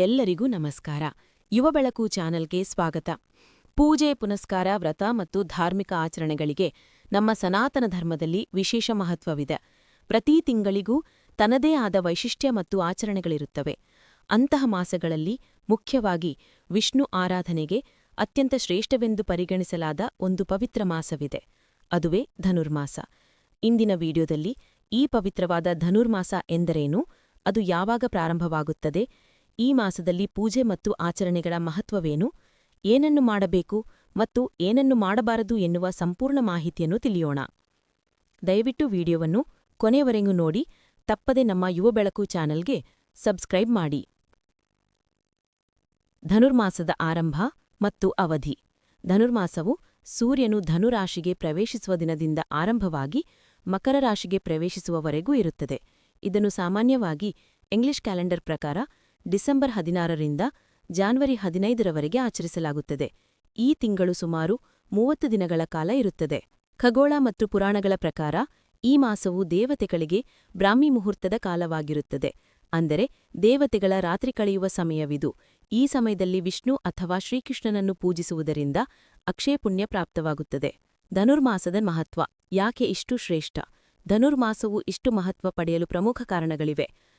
ಎಲ್ಲರಿಗೂ ನಮಸ್ಕಾರ. ಯುವ ಬೆಳಕು ಚಾನೆಲ್ಗೆ ಸ್ವಾಗತ. ಪೂಜೆ, ಪುನಸ್ಕಾರ, ವ್ರತ ಮತ್ತು ಧಾರ್ಮಿಕ ಆಚರಣೆಗಳಿಗೆ ನಮ್ಮ ಸನಾತನ ಧರ್ಮದಲ್ಲಿ ವಿಶೇಷ ಮಹತ್ವವಿದೆ. ಪ್ರತಿ ತಿಂಗಳಿಗೂ ತನ್ನದೇ ಆದ ವೈಶಿಷ್ಟ್ಯ ಮತ್ತು ಆಚರಣೆಗಳಿರುತ್ತವೆ. ಅಂತಹ ಮಾಸಗಳಲ್ಲಿ ಮುಖ್ಯವಾಗಿ ವಿಷ್ಣು ಆರಾಧನೆಗೆ ಅತ್ಯಂತ ಶ್ರೇಷ್ಠವೆಂದು ಪರಿಗಣಿಸಲಾದ ಒಂದು ಪವಿತ್ರ ಮಾಸವಿದೆ. ಅದುವೇ ಧನುರ್ಮಾಸ. ಇಂದಿನ ವಿಡಿಯೋದಲ್ಲಿ ಈ ಪವಿತ್ರವಾದ ಧನುರ್ಮಾಸ ಎಂದರೇನು? ಅದು ಯಾವಾಗ ಪ್ರಾರಂಭವಾಗುತ್ತದೆ? ಈ ಮಾಸದಲ್ಲಿ ಪೂಜೆ ಮತ್ತು ಆಚರಣೆಗಳ ಮಹತ್ವವೇನು? ಏನನ್ನು ಮಾಡಬೇಕು ಮತ್ತು ಏನನ್ನು ಮಾಡಬಾರದು ಎನ್ನುವ ಸಂಪೂರ್ಣ ಮಾಹಿತಿಯನ್ನು ತಿಳಿಯೋಣ. ದಯವಿಟ್ಟು ವಿಡಿಯೋವನ್ನು ಕೊನೆಯವರೆಗೂ ನೋಡಿ, ತಪ್ಪದೆ ನಮ್ಮ ಯುವ ಬೆಳಕು ಚಾನೆಲ್ಗೆ ಸಬ್ಸ್ಕ್ರೈಬ್ ಮಾಡಿ. ಧನುರ್ಮಾಸದ ಆರಂಭ ಮತ್ತು ಅವಧಿ. ಧನುರ್ಮಾಸವು ಸೂರ್ಯನು ಧನುರಾಶಿಗೆ ಪ್ರವೇಶಿಸುವ ದಿನದಿಂದ ಆರಂಭವಾಗಿ ಮಕರ ರಾಶಿಗೆ ಪ್ರವೇಶಿಸುವವರೆಗೂ ಇರುತ್ತದೆ. ಇದನ್ನು ಸಾಮಾನ್ಯವಾಗಿ ಇಂಗ್ಲಿಷ್ ಕ್ಯಾಲೆಂಡರ್ ಪ್ರಕಾರ ಡಿಸೆಂಬರ್ ಹದಿನಾರರಿಂದ ಜಾನ್ವರಿ ಹದಿನೈದರವರೆಗೆ ಆಚರಿಸಲಾಗುತ್ತದೆ. ಈ ತಿಂಗಳು ಸುಮಾರು ಮೂವತ್ತು ದಿನಗಳ ಕಾಲ ಇರುತ್ತದೆ. ಖಗೋಳ ಮತ್ತು ಪುರಾಣಗಳ ಪ್ರಕಾರ ಈ ಮಾಸವು ದೇವತೆಗಳಿಗೆ ಬ್ರಾಹ್ಮಿ ಮುಹೂರ್ತದ ಕಾಲವಾಗಿರುತ್ತದೆ. ಅಂದರೆ ದೇವತೆಗಳ ರಾತ್ರಿ ಕಳೆಯುವ ಸಮಯವಿದು. ಈ ಸಮಯದಲ್ಲಿ ವಿಷ್ಣು ಅಥವಾ ಶ್ರೀಕೃಷ್ಣನನ್ನು ಪೂಜಿಸುವುದರಿಂದ ಅಕ್ಷಯಪುಣ್ಯ ಪ್ರಾಪ್ತವಾಗುತ್ತದೆ. ಧನುರ್ಮಾಸದ ಮಹತ್ವ ಯಾಕೆ ಇಷ್ಟು ಶ್ರೇಷ್ಠ? ಧನುರ್ಮಾಸವು ಇಷ್ಟು ಮಹತ್ವ ಪಡೆಯಲು ಪ್ರಮುಖ ಕಾರಣಗಳಿವೆ.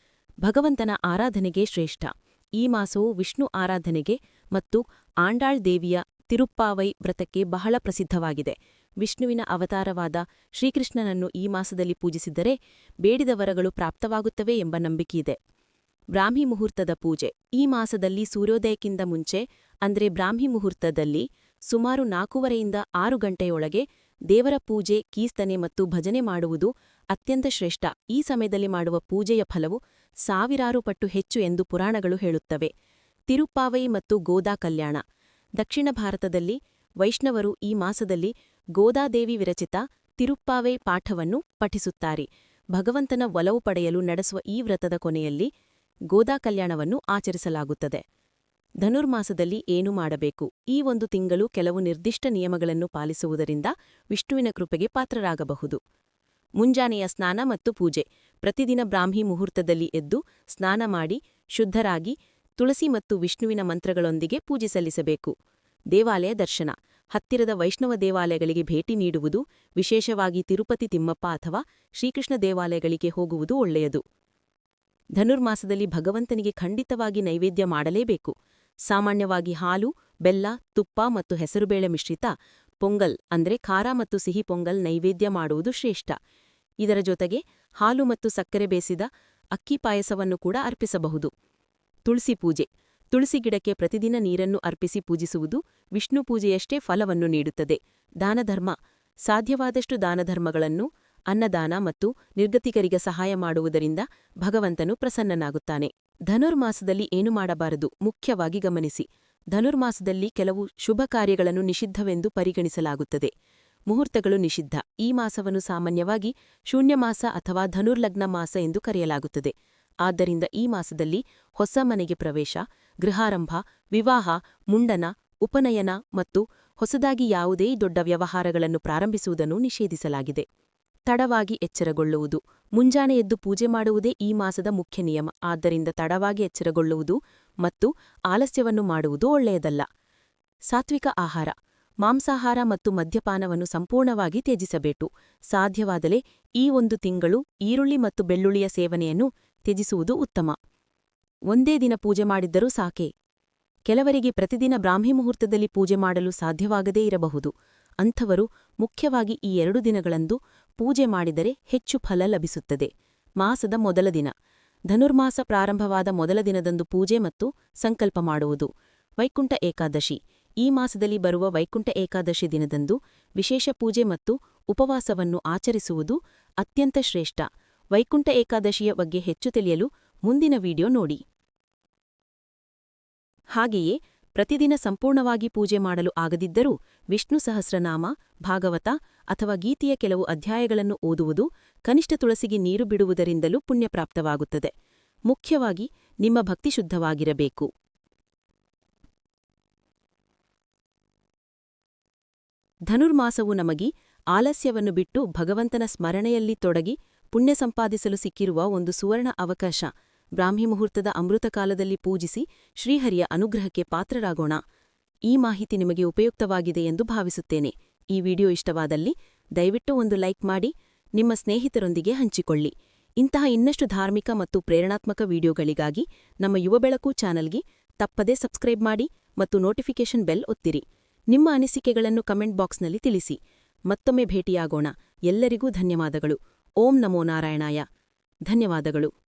ಭಗವಂತನ ಆರಾಧನೆಗೆ ಶ್ರೇಷ್ಠ. ಈ ಮಾಸವು ವಿಷ್ಣು ಆರಾಧನೆಗೆ ಮತ್ತು ಆಂಡಾಳ್ ದೇವಿಯ ತಿರುಪ್ಪಾವೈ ವ್ರತಕ್ಕೆ ಬಹಳ ಪ್ರಸಿದ್ಧವಾಗಿದೆ. ವಿಷ್ಣುವಿನ ಅವತಾರವಾದ ಶ್ರೀಕೃಷ್ಣನನ್ನು ಈ ಮಾಸದಲ್ಲಿ ಪೂಜಿಸಿದರೆ ಬೇಡಿದ ವರಗಳು ಪ್ರಾಪ್ತವಾಗುತ್ತವೆ ಎಂಬ ನಂಬಿಕೆಯಿದೆ. ಬ್ರಾಹ್ಮಿ ಮುಹೂರ್ತದ ಪೂಜೆ. ಈ ಮಾಸದಲ್ಲಿ ಸೂರ್ಯೋದಯಕ್ಕಿಂತ ಮುಂಚೆ, ಅಂದ್ರೆ ಬ್ರಾಹ್ಮಿ ಮುಹೂರ್ತದಲ್ಲಿ ಸುಮಾರು ನಾಲ್ಕೂವರೆಯಿಂದ ಆರು ಗಂಟೆಯೊಳಗೆ ದೇವರ ಪೂಜೆ ಕೀಸ್ತನೆ ಮತ್ತು ಭಜನೆ ಮಾಡುವುದು ಅತ್ಯಂತ ಶ್ರೇಷ್ಠ. ಈ ಸಮಯದಲ್ಲಿ ಮಾಡುವ ಪೂಜೆಯ ಫಲವು ಸಾವಿರಾರು ಪಟ್ಟು ಹೆಚ್ಚು ಎಂದು ಪುರಾಣಗಳು ಹೇಳುತ್ತವೆ. ತಿರುಪ್ಪಾವೈ ಮತ್ತು ಗೋದಾ ಕಲ್ಯಾಣ. ದಕ್ಷಿಣ ಭಾರತದಲ್ಲಿ ವೈಷ್ಣವರು ಈ ಮಾಸದಲ್ಲಿ ಗೋದಾದೇವಿ ವಿರಚಿತ ತಿರುಪ್ಪಾವೈ ಪಾಠವನ್ನು ಪಠಿಸುತ್ತಾರೆ. ಭಗವಂತನ ಒಲವು ಪಡೆಯಲು ನಡೆಸುವ ಈ ವ್ರತದ ಕೊನೆಯಲ್ಲಿ ಗೋದಾ ಕಲ್ಯಾಣವನ್ನು ಆಚರಿಸಲಾಗುತ್ತದೆ. ಧನುರ್ಮಾಸದಲ್ಲಿ ಏನು ಮಾಡಬೇಕು? ಈ ಒಂದು ತಿಂಗಳು ಕೆಲವು ನಿರ್ದಿಷ್ಟ ನಿಯಮಗಳನ್ನು ಪಾಲಿಸುವುದರಿಂದ ವಿಷ್ಣುವಿನ ಕೃಪೆಗೆ ಪಾತ್ರರಾಗಬಹುದು. ಮುಂಜಾನೆಯ ಸ್ನಾನ ಮತ್ತು ಪೂಜೆ. ಪ್ರತಿದಿನ ಬ್ರಾಹ್ಮಿ ಮುಹೂರ್ತದಲ್ಲಿ ಎದ್ದು ಸ್ನಾನ ಮಾಡಿ ಶುದ್ಧರಾಗಿ ತುಳಸಿ ಮತ್ತು ವಿಷ್ಣುವಿನ ಮಂತ್ರಗಳೊಂದಿಗೆ ಪೂಜೆ ಸಲ್ಲಿಸಬೇಕು. ದೇವಾಲಯ ದರ್ಶನ. ಹತ್ತಿರದ ವೈಷ್ಣವ ದೇವಾಲಯಗಳಿಗೆ ಭೇಟಿ ನೀಡುವುದು ವಿಶೇಷವಾಗಿ ತಿರುಪತಿ, ತಿಮ್ಮಪ್ಪ ಅಥವಾ ಶ್ರೀಕೃಷ್ಣ ದೇವಾಲಯಗಳಿಗೆ ಹೋಗುವುದು ಒಳ್ಳೆಯದು. ಧನುರ್ಮಾಸದಲ್ಲಿ ಭಗವಂತನಿಗೆ ಖಂಡಿತವಾಗಿ ನೈವೇದ್ಯ ಮಾಡಲೇಬೇಕು. ಸಾಮಾನ್ಯವಾಗಿ ಹಾಲು, ಬೆಲ್ಲ, ತುಪ್ಪ ಮತ್ತು ಹೆಸರುಬೇಳೆ ಮಿಶ್ರಿತ ಪೊಂಗಲ್ ಅಂದ್ರೆ ಖಾರ ಮತ್ತು ಸಿಹಿ ಪೊಂಗಲ್ ನೈವೇದ್ಯ ಮಾಡುವುದು ಶ್ರೇಷ್ಠ. ಇದರ ಜೊತೆಗೆ ಹಾಲು ಮತ್ತು ಸಕ್ಕರೆ ಬೇಸಿದ ಅಕ್ಕಿ ಪಾಯಸವನ್ನು ಕೂಡ ಅರ್ಪಿಸಬಹುದು. ತುಳಸಿ ಪೂಜೆ. ತುಳಸಿ ಗಿಡಕ್ಕೆ ಪ್ರತಿದಿನ ನೀರನ್ನು ಅರ್ಪಿಸಿ ಪೂಜಿಸುವುದು ವಿಷ್ಣು ಪೂಜೆಯಷ್ಟೇ ಫಲವನ್ನು ನೀಡುತ್ತದೆ. ದಾನಧರ್ಮ. ಸಾಧ್ಯವಾದಷ್ಟು ದಾನಧರ್ಮಗಳನ್ನು, ಅನ್ನದಾನ ಮತ್ತು ನಿರ್ಗತಿಕರಿಗೆ ಸಹಾಯ ಮಾಡುವುದರಿಂದ ಭಗವಂತನು ಪ್ರಸನ್ನನಾಗುತ್ತಾನೆ. ಧನುರ್ಮಾಸದಲ್ಲಿ ಏನು ಮಾಡಬಾರದು? ಮುಖ್ಯವಾಗಿ ಗಮನಿಸಿ. ಧನುರ್ಮಾಸದಲ್ಲಿ ಕೆಲವು ಶುಭ ಕಾರ್ಯಗಳನ್ನು ನಿಷಿದ್ಧವೆಂದು ಪರಿಗಣಿಸಲಾಗುತ್ತದೆ. ಮುಹೂರ್ತಗಳು ನಿಷಿದ್ಧ. ಈ ಮಾಸವನ್ನು ಸಾಮಾನ್ಯವಾಗಿ ಶೂನ್ಯಮಾಸ ಅಥವಾ ಧನುರ್ಲಗ್ನ ಮಾಸ ಎಂದು ಕರೆಯಲಾಗುತ್ತದೆ. ಆದ್ದರಿಂದ ಈ ಮಾಸದಲ್ಲಿ ಹೊಸ ಮನೆಗೆ ಪ್ರವೇಶ, ಗೃಹಾರಂಭ, ವಿವಾಹ, ಮುಂಡನ, ಉಪನಯನ ಮತ್ತು ಹೊಸದಾಗಿ ಯಾವುದೇ ದೊಡ್ಡ ವ್ಯವಹಾರಗಳನ್ನು ಪ್ರಾರಂಭಿಸುವುದನ್ನು ನಿಷೇಧಿಸಲಾಗಿದೆ. ತಡವಾಗಿ ಎಚ್ಚರಗೊಳ್ಳುವುದು. ಮುಂಜಾನೆ ಎದ್ದು ಪೂಜೆ ಮಾಡುವುದೇ ಈ ಮಾಸದ ಮುಖ್ಯ ನಿಯಮ. ಆದ್ದರಿಂದ ತಡವಾಗಿ ಎಚ್ಚರಗೊಳ್ಳುವುದು ಮತ್ತು ಆಲಸ್ಯವನ್ನು ಮಾಡುವುದು ಒಳ್ಳೆಯದಲ್ಲ. ಸಾತ್ವಿಕ ಆಹಾರ. ಮಾಂಸಾಹಾರ ಮತ್ತು ಮದ್ಯಪಾನವನ್ನು ಸಂಪೂರ್ಣವಾಗಿ ತ್ಯಜಿಸಬೇಕು. ಸಾಧ್ಯವಾದಲೇ ಈ ಒಂದು ತಿಂಗಳು ಈರುಳ್ಳಿ ಮತ್ತು ಬೆಳ್ಳುಳ್ಳಿಯ ಸೇವನೆಯನ್ನು ತ್ಯಜಿಸುವುದು ಉತ್ತಮ. ಒಂದೇ ದಿನ ಪೂಜೆ ಮಾಡಿದ್ದರೂ ಸಾಕೆ. ಕೆಲವರಿಗೆ ಪ್ರತಿದಿನ ಬ್ರಾಹ್ಮಿ ಮುಹೂರ್ತದಲ್ಲಿ ಪೂಜೆ ಮಾಡಲು ಸಾಧ್ಯವಾಗದೇ ಇರಬಹುದು. ಅಂಥವರು ಮುಖ್ಯವಾಗಿ ಈ ಎರಡು ದಿನಗಳಂದು ಪೂಜೆ ಮಾಡಿದರೆ ಹೆಚ್ಚು ಫಲ ಲಭಿಸುತ್ತದೆ. ಮಾಸದ ಮೊದಲ ದಿನ. ಧನುರ್ಮಾಸ ಪ್ರಾರಂಭವಾದ ಮೊದಲ ದಿನದಂದು ಪೂಜೆ ಮತ್ತು ಸಂಕಲ್ಪ ಮಾಡುವುದು. ವೈಕುಂಠ ಏಕಾದಶಿ. ಈ ಮಾಸದಲ್ಲಿ ಬರುವ ವೈಕುಂಠ ಏಕಾದಶಿ ದಿನದಂದು ವಿಶೇಷ ಪೂಜೆ ಮತ್ತು ಉಪವಾಸವನ್ನು ಆಚರಿಸುವುದು ಅತ್ಯಂತ ಶ್ರೇಷ್ಠ. ವೈಕುಂಠ ಏಕಾದಶಿಯ ಬಗ್ಗೆ ಹೆಚ್ಚು ತಿಳಿಯಲು ಮುಂದಿನ ವಿಡಿಯೋ ನೋಡಿ. ಹಾಗೆಯೇ ಪ್ರತಿದಿನ ಸಂಪೂರ್ಣವಾಗಿ ಪೂಜೆ ಮಾಡಲು ಆಗದಿದ್ದರೂ ವಿಷ್ಣು ಸಹಸ್ರನಾಮ, ಭಾಗವತ ಅಥವಾ ಗೀತೆಯ ಕೆಲವು ಅಧ್ಯಾಯಗಳನ್ನು ಓದುವುದು ಕನಿಷ್ಠ ತುಳಸಿಗೆ ನೀರು ಬಿಡುವುದರಿಂದಲೂ ಪುಣ್ಯಪ್ರಾಪ್ತವಾಗುತ್ತದೆ. ಮುಖ್ಯವಾಗಿ ನಿಮ್ಮ ಭಕ್ತಿ ಶುದ್ಧವಾಗಿರಬೇಕು. ಧನುರ್ಮಾಸವು ನಮಗೆ ಆಲಸ್ಯವನ್ನು ಬಿಟ್ಟು ಭಗವಂತನ ಸ್ಮರಣೆಯಲ್ಲಿ ತೊಡಗಿ ಪುಣ್ಯ ಸಂಪಾದಿಸಲು ಸಿಕ್ಕಿರುವ ಒಂದು ಸುವರ್ಣ ಅವಕಾಶ. ಬ್ರಾಹ್ಮಿ ಮುಹೂರ್ತದ ಅಮೃತಕಾಲದಲ್ಲಿ ಪೂಜಿಸಿ ಶ್ರೀಹರಿಯ ಅನುಗ್ರಹಕ್ಕೆ ಪಾತ್ರರಾಗೋಣ. ಈ ಮಾಹಿತಿ ನಿಮಗೆ ಉಪಯುಕ್ತವಾಗಿದೆ ಎಂದು ಭಾವಿಸುತ್ತೇನೆ. ಈ ವಿಡಿಯೋ ಇಷ್ಟವಾದಲ್ಲಿ ದಯವಿಟ್ಟು ಒಂದು ಲೈಕ್ ಮಾಡಿ, ನಿಮ್ಮ ಸ್ನೇಹಿತರೊಂದಿಗೆ ಹಂಚಿಕೊಳ್ಳಿ. ಇಂತಹ ಇನ್ನಷ್ಟು ಧಾರ್ಮಿಕ ಮತ್ತು ಪ್ರೇರಣಾತ್ಮಕ ವಿಡಿಯೋಗಳಿಗಾಗಿ ನಮ್ಮ ಯುವ ಬೆಳಕು ಚಾನಲ್ಗೆ ತಪ್ಪದೇ ಸಬ್ಸ್ಕ್ರೈಬ್ ಮಾಡಿ ಮತ್ತು ನೋಟಿಫಿಕೇಷನ್ ಬೆಲ್ ಒತ್ತಿರಿ. ನಿಮ್ಮ ಅನಿಸಿಕೆಗಳನ್ನು ಕಮೆಂಟ್ ಬಾಕ್ಸ್ನಲ್ಲಿ ತಿಳಿಸಿ. ಮತ್ತೊಮ್ಮೆ ಭೇಟಿಯಾಗೋಣ. ಎಲ್ಲರಿಗೂ ಧನ್ಯವಾದಗಳು. ಓಂ ನಮೋ ನಾರಾಯಣಾಯ. ಧನ್ಯವಾದಗಳು.